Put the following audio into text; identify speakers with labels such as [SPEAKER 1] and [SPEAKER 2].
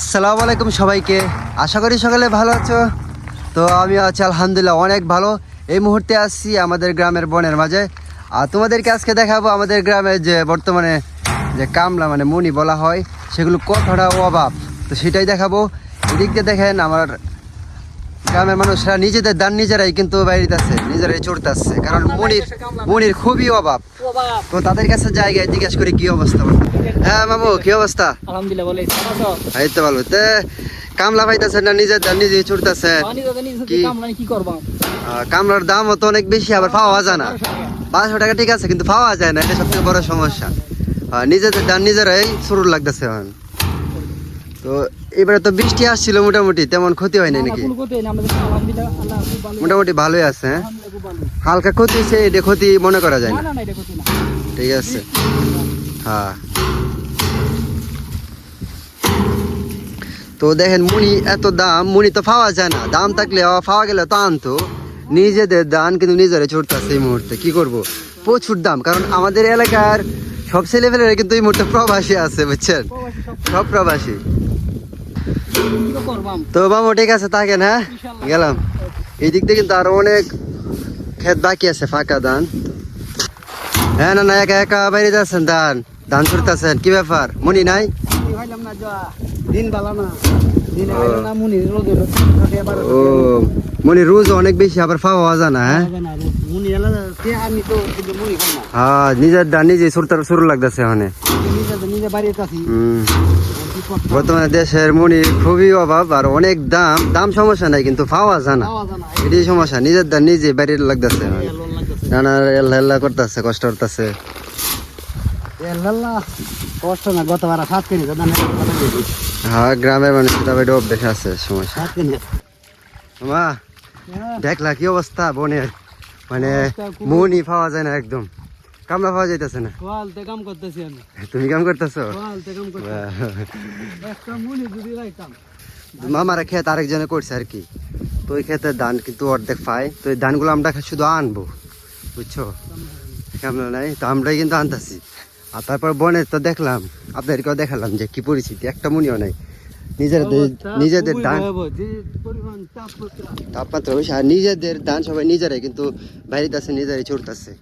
[SPEAKER 1] আসসালামু আলাইকুম সবাইকে। আশা করি সকালে ভালো আছো। তো আমি আছি আলহামদুলিল্লাহ অনেক ভালো। এই মুহূর্তে আসছি আমাদের গ্রামের বনের মাঝে। আর তোমাদেরকে আজকে দেখাবো আমাদের গ্রামে যে বর্তমানে যে কামলা মানে মুনি বলা হয়, সেগুলো কতটা অভাব। তো সেটাই দেখাবো। এদিক দিয়ে দেখেন আমার গ্রামের মানুষরা নিজেদের দান নিজেরাই কিন্তু বাইরে আছে নিজেরাই চড়তেছে। কারণ মুনির মুনির খুবই অভাব। তো তাদের কাছে জায়গায় জিজ্ঞেস করি কি অবস্থা? হ্যাঁ মামু কি অবস্থা?
[SPEAKER 2] আলহামদুলিল্লাহ
[SPEAKER 1] এই তো ভালো। তে কামলা পাইতেছে না নিজের দাম নিজে ছুটতেছে
[SPEAKER 2] পানি দাদা নিজ
[SPEAKER 1] কি?
[SPEAKER 2] কামলা কি করবাম
[SPEAKER 1] কামলার দামও তো অনেক বেশি আবার পাওয়া যায় না। পাঁচশো টাকা ঠিক আছে কিন্তু পাওয়া যায় না এটা সবথেকে বড় সমস্যা। নিজেদের দাম নিজেরাই শুরু লাগতেছে তো এবারে তো বৃষ্টি আসছিল মোটামুটি তেমন ক্ষতি হয়নি নাকি? মোটামুটি ভালোই আছে হ্যাঁ? হালকা ক্ষতি হয়েছে এটা ক্ষতি মনে করা যায়
[SPEAKER 2] না
[SPEAKER 1] ঠিক আছে। হ্যাঁ। তো দেখেন মুনি এত দাম মুনি তো পাওয়া যায় না। দাম থাকলে পাওয়া গেলে তো আনতো। নিজেদের দান কিন্তু নিজেরা ছুটতেছে এই মুহূর্তে। কি করব? প্রচুর দাম কারণ আমাদের এলাকার সব ছেলেপেলেরা কিন্তু এই মুহূর্তে প্রবাসী আছে বুঝছেন?
[SPEAKER 2] সব
[SPEAKER 1] প্রবাসী।
[SPEAKER 2] তো
[SPEAKER 1] বাবু ঠিক আছে থাকেন হ্যাঁ? গেলাম। এই দিক দিয়ে কিন্তু আরও অনেক ক্ষেত বাকি আছে ফাঁকা ধান। হ্যাঁ না না একা একা বাইরে যাচ্ছেন ধান। ধান ছুটতেছেন কি ব্যাপার? মনি নাই? ও।
[SPEAKER 2] মুনি
[SPEAKER 1] রোজ অনেক বেশি আবার পাওয়া যায় না। হ্যাঁ হ্যাঁ নিজের ধান নিজে শুরু লাগতেছে ওখানে।
[SPEAKER 2] নিজে বাড়িতে আছি।
[SPEAKER 1] বর্তমানে দেশের মনি খুবই অভাব আর অনেক দাম। দাম সমস্যা নাই কিন্তু পাওয়া যায় না। এটাই সমস্যা নিজের দাম নিজে লাগতেছে।
[SPEAKER 2] এই লোন লাগতেছে।
[SPEAKER 1] নানা এল্লা এল্লা করতেছে কষ্ট করতেছে।
[SPEAKER 2] কষ্ট না গতবার সাত কেনি
[SPEAKER 1] হ্যাঁ গ্রামের মানুষ তবে এটা অভ্যেস আছে সমস্যা। মা দেখলা কি অবস্থা বনের? মানে মনি পাওয়া যায় না একদম। কামলা পাওয়া যাইতেছে না?
[SPEAKER 2] কোয়ালতে কাম করতেছি আমি।
[SPEAKER 1] তুমি কাম করতেছো?
[SPEAKER 2] কোয়ালতে কাম করতেছি। একটা মুনি যদি রাইতাম।
[SPEAKER 1] মামারা ক্ষেত আরেকজনে করছে আর কি। তো ওই ক্ষেতের ধান কিন্তু অর্ধেক পাই তো এই ধানগুলো আমরা শুধু আনব। বুঝছ? কামলা নাই? তো আমরাই কিন্তু আনতাছি। আর তারপর বনে তো দেখলাম আপনাদেরকেও দেখালাম যে কি পরিস্থিতি। একটা মনিও নাই। নিজেদের নিজেদের ধান তাপমাত্রা। বেশি। আর নিজেদের ধান সবাই নিজেরাই কিন্তু বাইরে আছে নিজেরাই ছুটতেছে